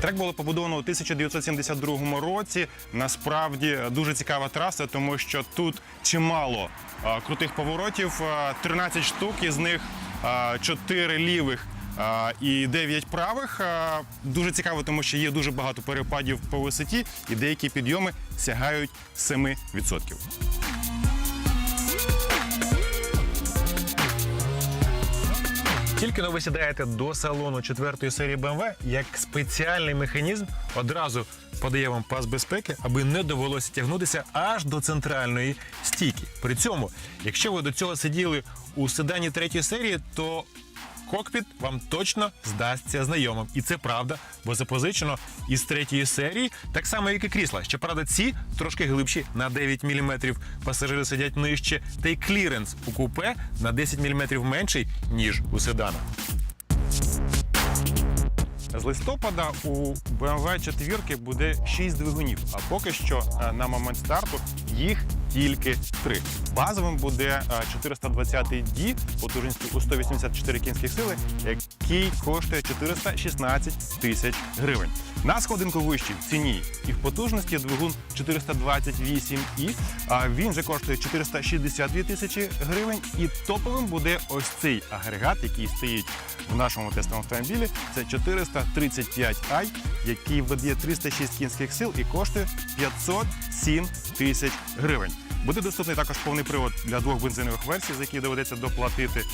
Трек було побудовано у 1972 році. Насправді дуже цікава траса, тому що тут чимало а, крутих поворотів, а, 13 штук, із них 4 лівих. а, І 9 правих А, дуже цікаво, тому що є дуже багато перепадів по висоті, і деякі підйоми сягають 7%. Тільки но ви сідаєте до салону четвертої серії BMW, як спеціальний механізм одразу подає вам пас безпеки, аби не довелося тягнутися аж до центральної стійки. При цьому, якщо ви до цього сиділи у седані третьої серії, то кокпіт вам точно здасться знайомим. І це правда, бо запозичено із третьої серії, так само, як і крісла. Щоправда, ці трошки глибші на 9 мм, пасажири сидять нижче, та й кліренс у купе на 10 мм менший, ніж у седана. З листопада у BMW 4 буде 6 двигунів, а поки що е, на момент старту їх тільки 3. Базовим буде е, 420 D потужністю у 184 кінських сили, який коштує 416 тисяч гривень. На сходинку вищий в ціні і в потужності двигун 428i, а він же коштує 462 тисячі гривень. І топовим буде ось цей агрегат, який стоїть в нашому тестовому автомобілі. Це 435i, який видає 306 кінських сил і коштує 507 тисяч гривень. Буде доступний також повний привод для двох бензинових версій, за які доведеться доплатити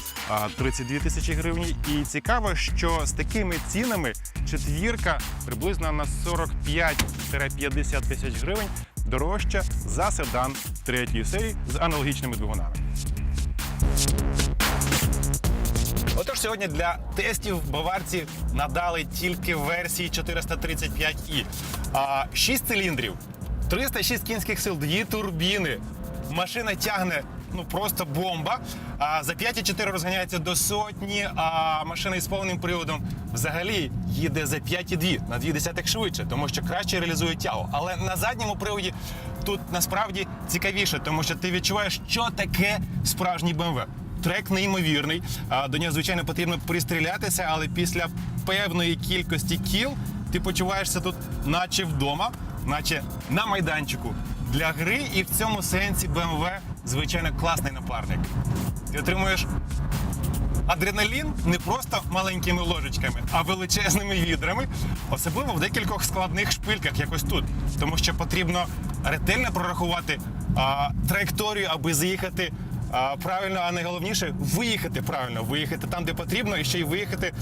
32 тисячі гривень. І цікаво, що з такими цінами четвірка приблизно на 45-50 тисяч гривень дорожча за седан третьої серії з аналогічними двигунами. Отож, сьогодні для тестів баварці надали тільки версії 435i. А 6 циліндрів, 306 кінських сил, дві турбіни. Машина тягне ну просто бомба. А за 5,4 розганяється до сотні, а машина із повним приводом взагалі їде за 5,2 на 2 десятих швидше, тому що краще реалізує тягу. Але на задньому приводі тут насправді цікавіше, тому що ти відчуваєш, що таке справжній BMW. Трек неймовірний. До нього, звичайно, потрібно пристрілятися, але після певної кількості кіл ти почуваєшся тут, наче вдома, наче на майданчику для гри. І в цьому сенсі BMW, звичайно, класний напарник. Ти отримуєш адреналін не просто маленькими ложечками, а величезними відрами, особливо в декількох складних шпильках, якось тут. Тому що потрібно ретельно прорахувати а, траєкторію, аби заїхати. Правильно, а найголовніше виїхати правильно, виїхати там, де потрібно, і ще й виїхати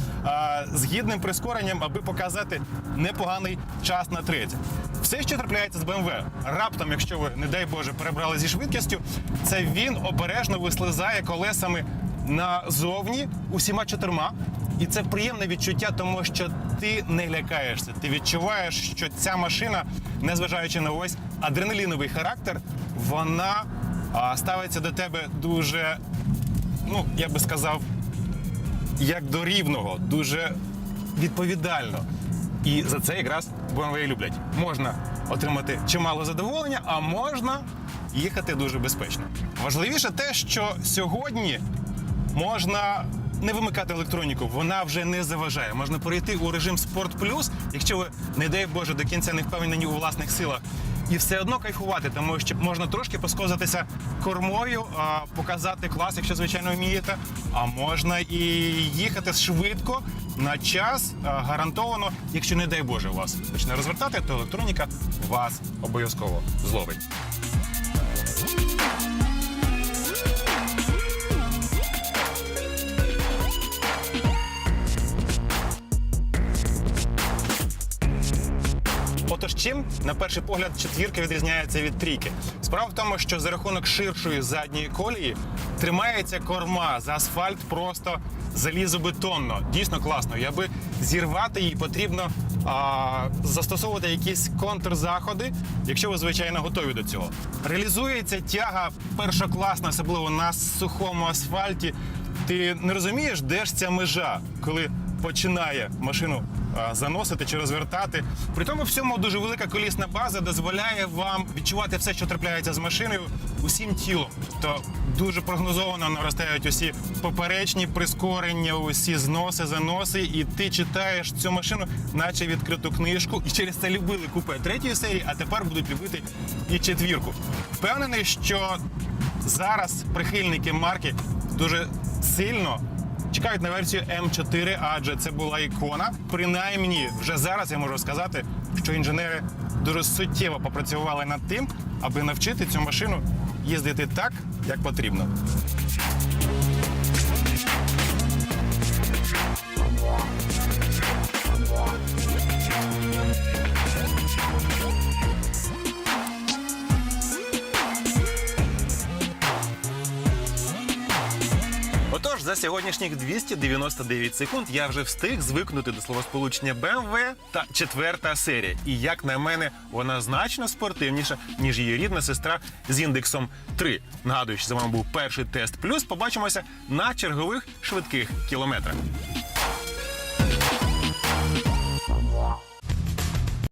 з гідним прискоренням, аби показати непоганий час на треті. Все, що трапляється з BMW, раптом, якщо ви, не дай Боже, перебрали зі швидкістю, це він обережно вислизає колесами назовні усіма чотирма. І це приємне відчуття, тому що ти не лякаєшся. Ти відчуваєш, що ця машина, незважаючи на ось адреналіновий характер, вона ставиться до тебе дуже, ну я би сказав, як до рівного, дуже відповідально. І за це якраз BMW люблять. Можна отримати чимало задоволення, а можна їхати дуже безпечно. Важливіше те, що сьогодні можна не вимикати електроніку, вона вже не заважає. Можна перейти у режим Спорт Плюс, якщо ви, не дай Боже, до кінця не впевнені у власних силах. І все одно кайфувати, тому що можна трошки поскозатися кормою, а, показати клас, якщо звичайно вмієте. А можна і їхати швидко на час, гарантовано. Якщо не дай Боже вас почне розвертати, то електроніка вас обов'язково зловить. Отож, чим на перший погляд четвірка відрізняється від трійки? Справа в тому, що за рахунок ширшої задньої колії тримається корма за асфальт просто залізобетонно. Дійсно класно. І аби зірвати її, потрібно а, застосовувати якісь контрзаходи, якщо ви звичайно готові до цього. Реалізується тяга першокласна, особливо на сухому асфальті. Ти не розумієш, де ж ця межа, коли починає машину заносити чи розвертати. При тому всьому дуже велика колісна база дозволяє вам відчувати все, що трапляється з машиною усім тілом. То дуже прогнозовано наростають усі поперечні прискорення, усі зноси, заноси, і ти читаєш цю машину, наче відкриту книжку, і через це любили купе третьої серії, а тепер будуть любити і четвірку. Впевнений, що зараз прихильники марки дуже сильно чекають на версію М4, адже це була ікона. Принаймні, вже зараз я можу сказати, що інженери дуже суттєво попрацювали над тим, аби навчити цю машину їздити так, як потрібно. Отож, за сьогоднішніх 299 секунд я вже встиг звикнути до словосполучення BMW та четверта серія. І як на мене, вона значно спортивніша, ніж її рідна сестра з індексом 3. Нагадую, що це вами був перший тест. Плюс побачимося на чергових швидких кілометрах.